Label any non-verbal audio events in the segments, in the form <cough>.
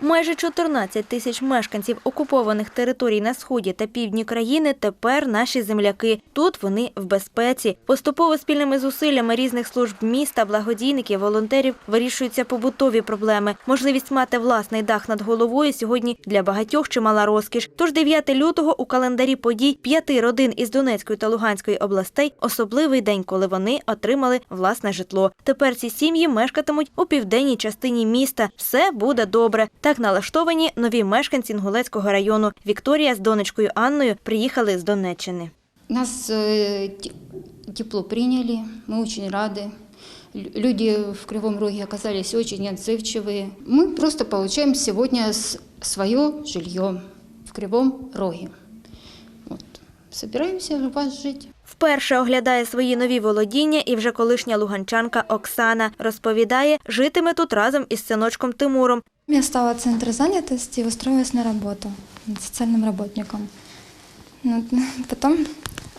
Майже 14 тисяч мешканців окупованих територій на сході та півдні країни тепер наші земляки. Тут вони в безпеці. Поступово спільними зусиллями різних служб міста, благодійників, волонтерів вирішуються побутові проблеми. Можливість мати власний дах над головою сьогодні для багатьох чимала розкіш. Тож 9 лютого у календарі подій п'яти родин із Донецької та Луганської областей особливий день, коли вони отримали власне житло. Тепер ці сім'ї мешкатимуть у південній частині міста. Все буде добре. Так налаштовані нові мешканці Інгулецького району. Вікторія з донечкою Анною приїхали з Донеччини. Нас э, те- тепло приняли, мы очень рады. Лю- Люди в Кривом Роге оказались очень отзывчивые. Мы просто получаем сегодня свое жилье в Кривом Роге. Вот. Собираемся у вас жить. Вперше оглядає свої нові володіння і вже колишня луганчанка Оксана розповідає, житиме тут разом із синочком Тимуром. Я стала в центр занятости и устроилась на работу социальным работником. Ну, <laughs> Потом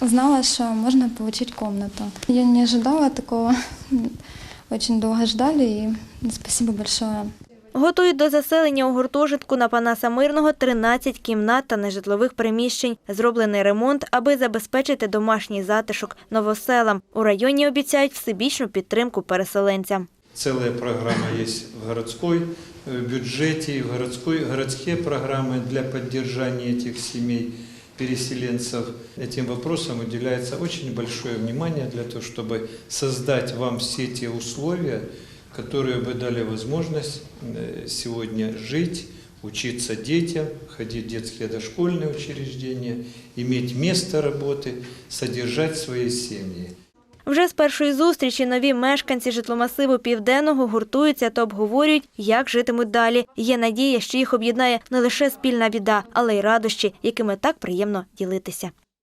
узнала, что можно получить комнату. Я не ожидала такого. <laughs> Очень долго ждали, и спасибо большое. Готують до заселення у гуртожитку на Панаса Мирного 13 кімнат та нежитлових приміщень. Зроблений ремонт, аби забезпечити домашній затишок новоселам. У районі обіцяють всебічну підтримку переселенцям. Целая программа есть в городской э, бюджете, и в городской, городские программы для поддержания этих семей, переселенцев. Этим вопросам уделяется очень большое внимание для того, чтобы создать вам все те условия, которые бы дали возможность э, сегодня жить, учиться детям, ходить в детские дошкольные учреждения, иметь место работы, содержать свои семьи. Вже з першої зустрічі нові мешканці житломасиву Південного гуртуються та обговорюють, як житимуть далі. Є надія, що їх об'єднає не лише спільна біда, але й радощі, якими так приємно ділитися.